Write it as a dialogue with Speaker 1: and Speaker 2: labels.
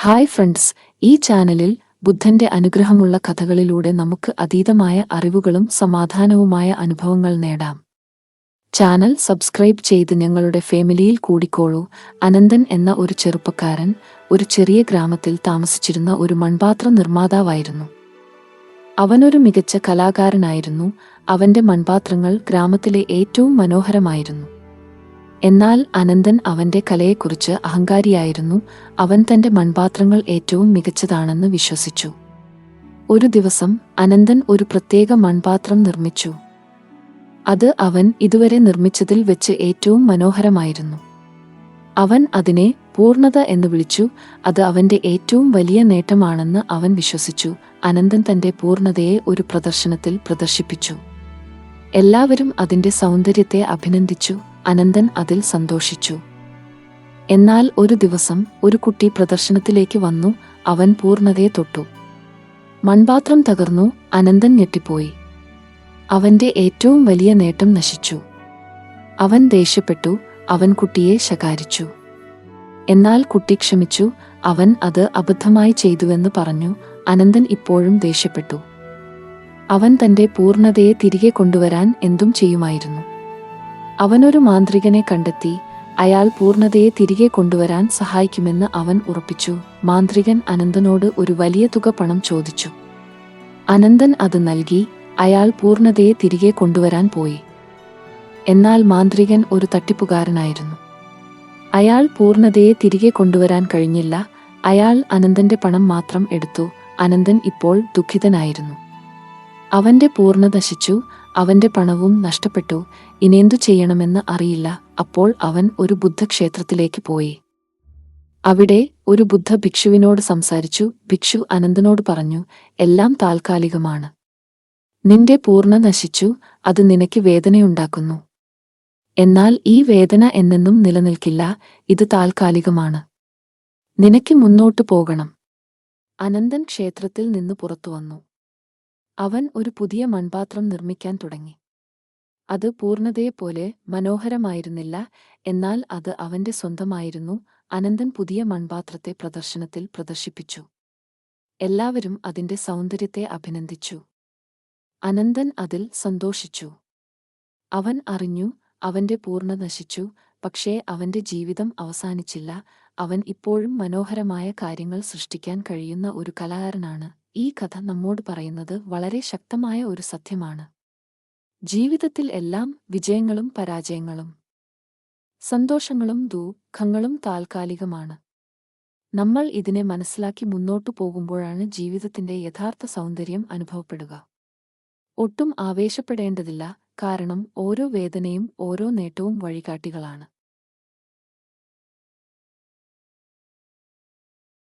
Speaker 1: Hi friends ഈ ചാനലിൽ ബുദ്ധന്റെ അനുഗ്രഹമുള്ള കഥകളിലൂടെ നമുക്ക് അതീതമായ അറിവുകളും സമാധാനവുമായ അനുഭവങ്ങൾ നേടാം. ചാനൽ സബ്സ്ക്രൈബ് ചെയ്ത് ഞങ്ങളുടെ ഫാമിലിയിൽ കൂടിക്കോളൂ. അനന്തൻ എന്ന ഒരു ചെറുപ്പക്കാരൻ ഒരു ചെറിയ ഗ്രാമത്തിൽ താമസിച്ചിരുന്ന ഒരു മൺപാത്ര നിർമ്മാതാവായിരുന്നു. അവനൊരു മികച്ച കലാകാരനായിരുന്നു. അവന്റെ മൺപാത്രങ്ങൾ ഗ്രാമത്തിലെ ഏറ്റവും മനോഹരമായിരുന്നു. എന്നാൽ അനന്തൻ അവന്റെ കലയെക്കുറിച്ച് അഹങ്കാരിയായിരുന്നു. അവൻ തന്റെ മൺപാത്രങ്ങൾ ഏറ്റവും മികച്ചതാണെന്ന് വിശ്വസിച്ചു. ഒരു ദിവസം അനന്തൻ ഒരു പ്രത്യേക മൺപാത്രം നിർമ്മിച്ചു. അത് അവൻ ഇതുവരെ നിർമ്മിച്ചതിൽ വെച്ച് ഏറ്റവും മനോഹരമായിരുന്നു. അവൻ അതിനെ പൂർണത എന്ന് വിളിച്ചു. അത് അവന്റെ ഏറ്റവും വലിയ നേട്ടമാണെന്ന് അവൻ വിശ്വസിച്ചു. അനന്തൻ തന്റെ പൂർണതയെ ഒരു പ്രദർശനത്തിൽ പ്രദർശിപ്പിച്ചു. എല്ലാവരും അതിന്റെ സൗന്ദര്യത്തെ അഭിനന്ദിച്ചു. അനന്തൻ അതിൽ സന്തോഷിച്ചു. എന്നാൽ ഒരു ദിവസം ഒരു കുട്ടി പ്രദർശനത്തിലേക്ക് വന്നു അവൻ പൂർണതയെ തൊട്ടു. മൺപാത്രം തകർന്നു അനന്തൻ ഞെട്ടിപ്പോയി. അവന്റെ ഏറ്റവും വലിയ നേട്ടം നശിച്ചു. അവൻ ദേഷ്യപ്പെട്ടു അവൻ കുട്ടിയെ ശകാരിച്ചു. എന്നാൽ കുട്ടി ക്ഷമിച്ചു അവൻ അത് അബദ്ധമായി ചെയ്തുവെന്ന് പറഞ്ഞു അനന്തൻ ഇപ്പോഴും ദേഷ്യപ്പെട്ടു. അവൻ തന്റെ പൂർണതയെ തിരികെ കൊണ്ടുവരാൻ എന്തും ചെയ്യുമായിരുന്നു. അവനൊരു മാന്ത്രികനെ കണ്ടെത്തി അയാൾ പൂർണതയെ തിരികെ കൊണ്ടുവരാൻ സഹായിക്കുമെന്ന് അവൻ ഉറപ്പിച്ചു. മാന്ത്രികൻ അനന്തനോട് ഒരു വലിയ തുക പണം ചോദിച്ചു. അനന്തൻ അത് നൽകി അയാൾ പൂർണതയെ തിരികെ കൊണ്ടുവരാൻ പോയി. എന്നാൽ മാന്ത്രികൻ ഒരു തട്ടിപ്പുകാരനായിരുന്നു. അയാൾ പൂർണതയെ തിരികെ കൊണ്ടുവരാൻ കഴിഞ്ഞില്ല. അയാൾ അനന്തന്റെ പണം മാത്രം എടുത്തു. അനന്തൻ ഇപ്പോൾ ദുഃഖിതനായിരുന്നു. അവന്റെ പൂർണ നശിച്ചു അവന്റെ പണവും നഷ്ടപ്പെട്ടു. ഇനിയെന്തു ചെയ്യണമെന്ന് അറിയില്ല. അപ്പോൾ അവൻ ഒരു ബുദ്ധക്ഷേത്രത്തിലേക്ക് പോയി. അവിടെ ഒരു ബുദ്ധ ഭിക്ഷുവിനോട് സംസാരിച്ചു. ഭിക്ഷു അനന്തനോട് പറഞ്ഞു എല്ലാം താൽക്കാലികമാണ്. നിന്റെ പൂർണ നശിച്ചു. അത് നിനക്ക് വേദനയുണ്ടാക്കുന്നു. എന്നാൽ ഈ വേദന എന്നെന്നും നിലനിൽക്കില്ല. ഇത് താൽക്കാലികമാണ്. നിനക്ക് മുന്നോട്ടു പോകണം. അനന്തൻ ക്ഷേത്രത്തിൽ നിന്ന് പുറത്തുവന്നു അവൻ ഒരു പുതിയ മൺപാത്രം നിർമ്മിക്കാൻ തുടങ്ങി. അത് പൂർണതയെപ്പോലെ മനോഹരമായിരുന്നില്ല എന്നാൽ അത് അവന്റെ സ്വന്തമായിരുന്നു അനന്തൻ പുതിയ മൺപാത്രത്തെ പ്രദർശനത്തിൽ പ്രദർശിപ്പിച്ചു. എല്ലാവരും അതിന്റെ സൗന്ദര്യത്തെ അഭിനന്ദിച്ചു. അനന്തൻ അതിൽ സന്തോഷിച്ചു. അവൻ അറിഞ്ഞു അവന്റെ പൂർണ നശിച്ചു പക്ഷേ അവന്റെ ജീവിതം അവസാനിച്ചില്ല അവൻ ഇപ്പോഴും മനോഹരമായ കാര്യങ്ങൾ സൃഷ്ടിക്കാൻ കഴിയുന്ന ഒരു കലാകാരനാണ്. ഈ കഥ നമ്മോട് പറയുന്നത് വളരെ ശക്തമായ ഒരു സത്യമാണ്. ജീവിതത്തിൽ എല്ലാം വിജയങ്ങളും പരാജയങ്ങളും സന്തോഷങ്ങളും ദുഃഖങ്ങളും താൽക്കാലികമാണ്. നമ്മൾ ഇതിനെ മനസ്സിലാക്കി മുന്നോട്ടു പോകുമ്പോഴാണ് ജീവിതത്തിന്റെ യഥാർത്ഥ സൗന്ദര്യം അനുഭവപ്പെടുക. ഒട്ടും ആവേശപ്പെടേണ്ടതില്ല കാരണം ഓരോ വേദനയും ഓരോ നേട്ടവും വഴികാട്ടികളാണ്.